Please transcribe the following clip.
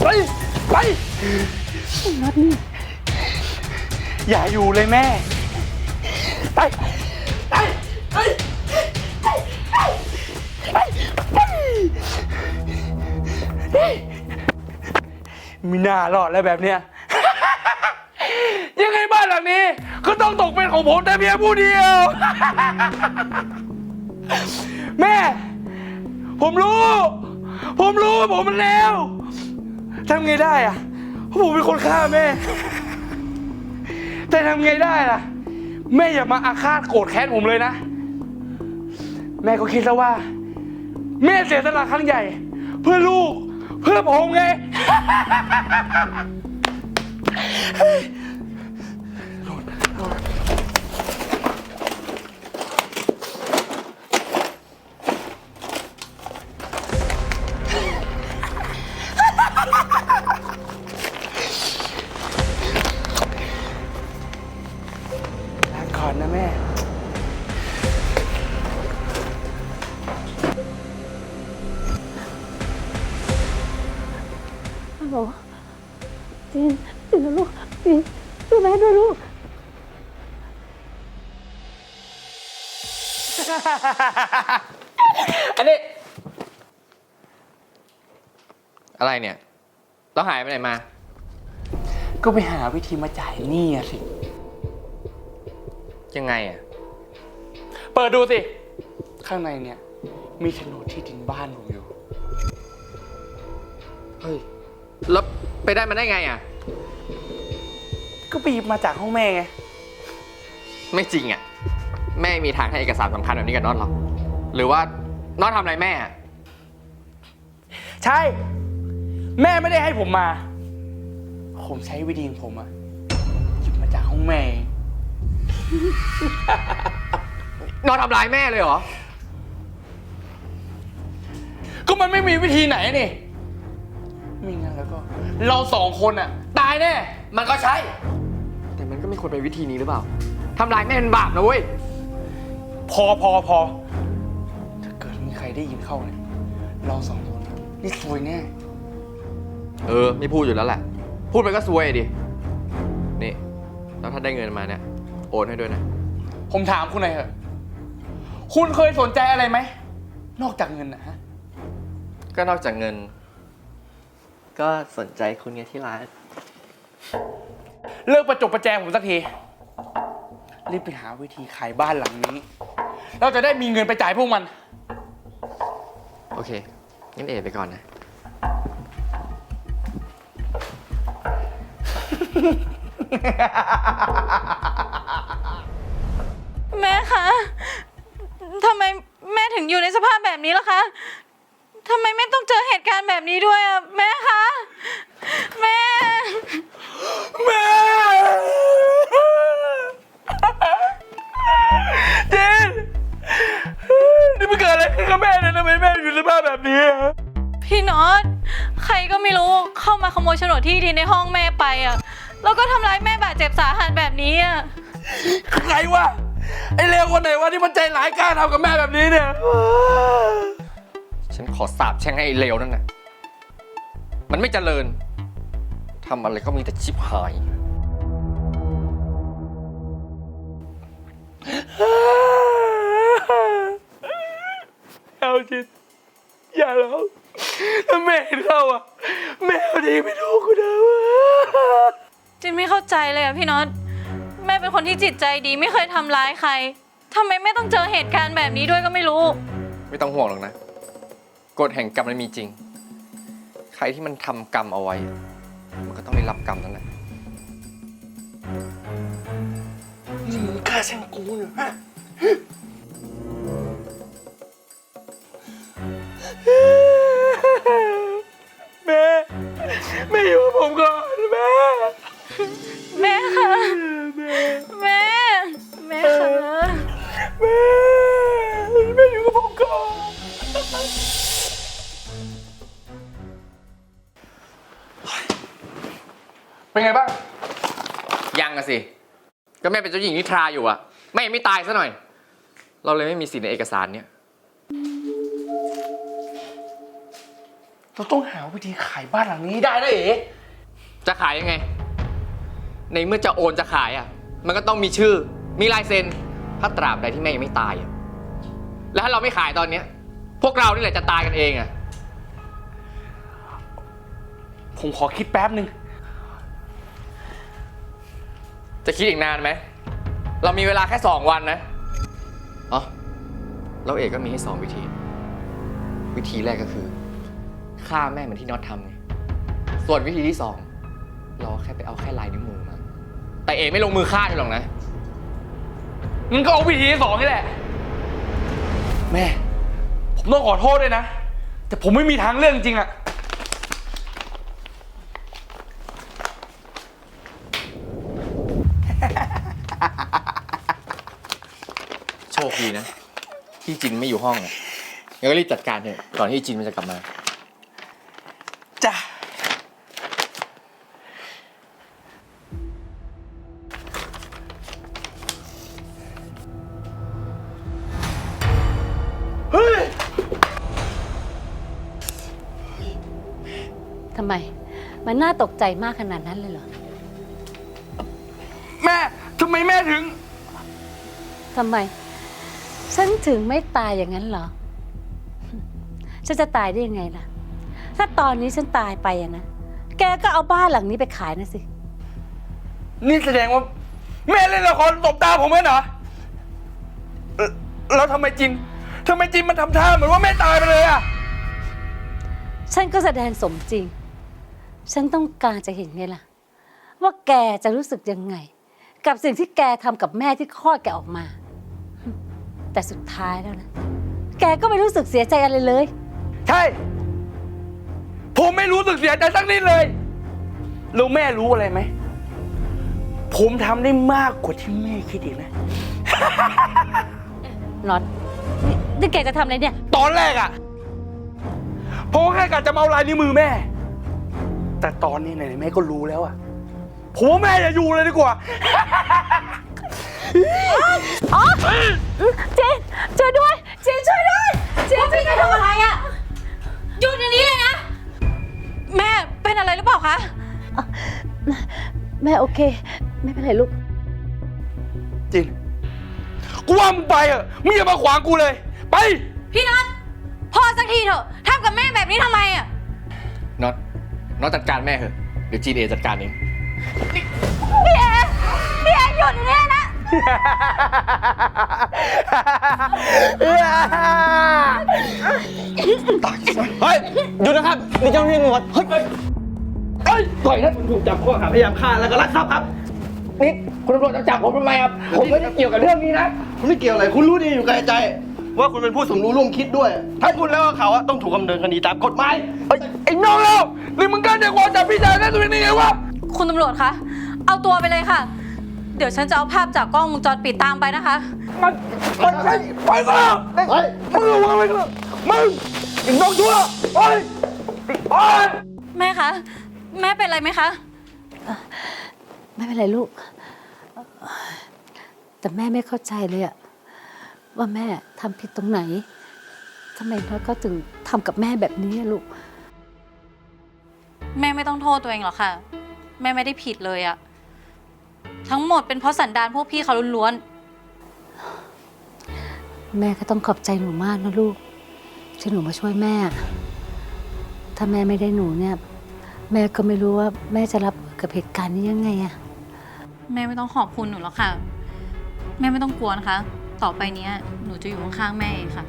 ไป ไปนัดนี่ อย่าอยู่เลยแม่ ไป ไป ไป ไป ไป ไป มีหน้ารอดแล้วแบบเนี้ย ยังไงบ้านหลังนี้ ก็ต้องตกเป็นของผมแต่เพียงผู้เดียว แม่ ผมรู้ ผมรู้ว่าผมมันแล้วทำไงได้อะเพราะผมเป็นคนฆ่าแม่ แต่ทำไงได้ล่ะ แม่อย่ามาอาฆาตโกรธแค้นผมเลยนะ แม่ก็คิดซะว่า แม่เสียสละครั้งใหญ่ เพื่อลูก เพื่อผมไงลาก่อน นะแม่ ฮัลโหลจีนจีนนะลูกจีนดูแม่ด้วยลูก อันนี้ อะไรเนี่ยต้องหายไปไหนมา ก็ไปหาวิธีมาจ่ายหนี้อะสิ ยังไงอะ เปิดดูสิ ข้างในเนี่ย มีโฉนดที่ดินบ้านผมอยู่ เฮ้ย แล้วไปได้มาได้ไงอะ ก็ไปหยิบมาจากห้องแม่ไง ไม่จริงอะ แม่มีทางให้เอกสารสำคัญแบบนี้กับน็อตหรอก หรือว่าน็อตทำอะไรแม่อะใช่ แม่ไม่ได้ให้ผมมา ผมใช้วิธีของผมอะหยิบมาจากห้องแม่เอง น็อตทำร้ายแม่เลยเหรอ ก็มันไม่มีวิธีไหนนี่ไม่งั้นแล้วก็ เราสองคนอะตายแน่ มันก็ใช่ แต่มันก็ไม่ควรเป็นวิธีนี้หรือเปล่าทำร้ายแม่เป็นบาปนะเว้ย พอพอพอ ถ้าเกิดมีใครได้ยินเข้าเนี่ยเราสองคนนี่ซวยแน่ เออ ไม่พูดอยู่แล้วแหละ พูดไปก็ซวยดิ นี่ แล้วถ้าได้เงินมาเนี่ย โอนให้ด้วยนะ ผมถามคุณหน่อยเถอะคุณเคยสนใจอะไรไหม นอกจากเงินนะฮะ ก็นอกจากเงิน ก็สนใจคุณไงที่ร้านเลิกประจบประแจงผมสักที รีบไปหาวิธีขายบ้านหลังนี้ เราจะได้มีเงินไปจ่ายพวกมัน โอเคงั้นเอไปก่อนนะ แม่คะทำไมแม่ถึงอยู่ในสภาพแบบนี้ล่ะคะทำไมแม่ต้องเจอเหตุการณ์แบบนี้ด้วยอะแม่คะ แม่ แม่ เจน นี่มันเกิดอะไรขึ้นกับแม่เนี่ยทำไมแม่อยู่ในสภาพแบบนี้อะพี่น็อตใครก็ไม่รู้เข้ามาขโมยโฉนดที่ดินในห้องแม่ไปอะแล้วก็ทำร้ายแม่บาดเจ็บสาหัสแบบนี้อะ ใครวะ ไอ้เลวคนไหนวะที่มันใจร้ายกล้าทำกับแม่แบบนี้เนี่ย ฉันขอสาบแช่งให้ไอ้เลวนั่นนะมันไม่เจริญ ทำอะไรก็มีแต่ชิบหาย เอาจิตอย่าร้องถ้าแม่เห็นเข้าอะ แม่เอาดีไม่รู้กูนะวะจินไม่เข้าใจเลยอะพี่น็อต แม่เป็นคนที่จิตใจดีไม่เคยทำร้ายใครทำไมแม่ต้องเจอเหตุการณ์แบบนี้ด้วยก็ไม่รู้ ไม่ต้องห่วงหรอกนะ กฎแห่งกรรมมันมีจริง ใครที่มันทำกรรมเอาไว้ มันก็ต้องได้รับกรรมนั้นแหละ นี่มึงกล้าแช่งกูเหรอฮะ เป็นไงบ้าง ยังอะสิ ก็แม่เป็นเจ้าหญิงนิทราอยู่อะแม่ยังไม่ตายซะหน่อย เราเลยไม่มีสิทธิ์ในเอกสารเนี่ย เราต้องหาวิธีขายบ้านหลังนี้ให้ได้นะเอ๋ จะขายยังไง ในเมื่อจะโอนจะขายอะมันก็ต้องมีชื่อ มีลายเซ็น ถ้าตราบใดที่แม่ยังไม่ตายอะแล้วถ้าเราไม่ขายตอนเนี้ย พวกเรานี่แหละจะตายกันเองอะผมขอคิดแป๊บหนึ่ง จะคิดอีกนานไหม เรามีเวลาแค่สองวันนะอ๋อเราเอกก็มีให้สองวิธี วิธีแรกก็คือฆ่าแม่เหมือนที่น็อตทำไงส่วนวิธีที่สองเราแค่ไปเอาแค่ลายนิ้วมือมา แต่เอกไม่ลงมือฆ่าอยู่หรอกนะงั้นก็เอาวิธีที่สองนี่แหละ แม่ ผมต้องขอโทษด้วยนะ แต่ผมไม่มีทางเลือกจริงๆอะ โชคดีนะที่จินไม่อยู่ห้องอะงั้นก็รีบจัดการเถอะก่อนที่จินมันจะกลับมา จ้ะเฮ้ยทำไม มันน่าตกใจมากขนาดนั้นเลยเหรอแม่ทำไมแม่ถึง ทำไม ฉันถึงไม่ตายอย่างนั้นเหรอ ฉันจะตายได้ยังไงล่ะ ถ้าตอนนี้ฉันตายไปอะนะ แกก็เอาบ้านหลังนี้ไปขายนะสิ นี่แสดงว่า แม่เล่นละครตบตาผมไหมเหรอเอ่อแล้วทำไมจินทำไมจินมันทำท่าเหมือนว่าแม่ตายไปเลยอะฉันก็แสดงสมจริง ฉันต้องการจะเห็นไงล่ะ ว่าแกจะรู้สึกยังไง กับสิ่งที่แกทำกับแม่ที่คลอดแกออกมา แต่สุดท้ายแล้วนะ แกก็ไม่รู้สึกเสียใจอะไรเลย ใช่ ผมไม่รู้สึกเสียใจสักนิดเลยแล้วแม่รู้อะไรไหม ผมทำได้มากกว่าที่แม่คิดอีกนะ น็อตนี่นี่แกจะทำอะไรเนี่ย ตอนแรกอะผมก็แค่กะจะมาเอาลายนิ้วมือแม่ แต่ตอนนี้ไหนๆแม่ก็รู้แล้วอะผมว่าแม่อย่าอยู่เลยดีกว่า อ๋อเจนช่วยด้วยเจนช่วยด้วยเจนพี่จะทำอะไรอะหยุดอย่างนี้เลยนะ แม่เป็นอะไรหรือเปล่าคะ แม่โอเค ไม่เป็นไรลูก จิน กูว่ามึงไปเถอะมึงอย่ามาขวางกูเลย ไป พี่นัทพอสักทีเถอะทำกับแม่แบบนี้ทำไมอะน็อต น็อตจัดการแม่เถอะ เดี๋ยวจีนเอจัดการเอง พี่เอพี่เอหยุดอยู่เนี่ยนะ เฮ้ยหยุดนะครับนี่เจ้าหน้าที่ตำรวจเฮ้ยเอ้ยปล่อยนะถูกจับข้อหาพยายามฆ่าแล้วก็ลักทรัพย์ครับ นี่คุณตำรวจจะจับผมทำไมครับ ผมไม่ได้เกี่ยวกับเรื่องนี้นะ คุณไม่เกี่ยวอะไร คุณรู้ดีอยู่แก่ใจ ว่าคุณเป็นผู้สมรู้ร่วมคิดด้วย ถ้าคุณแล้วก็เขาอะต้องถูกดำเนินคดีตามกฎหมายไอ้ไอ้น้องเรานี่มึงกล้าจะกว่าจับพี่ชายได้ตัวเองได้ไงวะ คุณตำรวจคะ เอาตัวไปเลยค่ะ เดี๋ยวฉันจะเอาภาพจากกล้องวงจรปิดตามไปนะคะ มันมันไปไปก็แล้วเฮ้ยมึงระวังไว้ก็แล้วมึงไอ้น้องชั่วโอ้ยโอ้ยแม่คะ แม่เป็นอะไรไหมคะ ไม่เป็นไรลูก แต่แม่ไม่เข้าใจเลยอะว่าแม่ทำผิดตรงไหนทำไมน้อยก็ถึงทำกับแม่แบบนี้อะลูก แม่ไม่ต้องโทษตัวเองหรอกค่ะ แม่ไม่ได้ผิดเลยอะ ทั้งหมดเป็นเพราะสันดานพวกพี่เขาล้วนแม่ก็ต้องขอบใจหนูมากนะลูกที่หนูมาช่วยแม่ ถ้าแม่ไม่ได้หนูเนี่ย แม่ก็ไม่รู้ว่าแม่จะรับกับเหตุการณ์นี้ยังไงอะๆ แม่ไม่ต้องขอบคุณหนูหรอกค่ะ แม่ไม่ต้องกลัวนะคะ ต่อไปเนี้ยหนูจะอยู่ข้างๆแม่เองค่ะ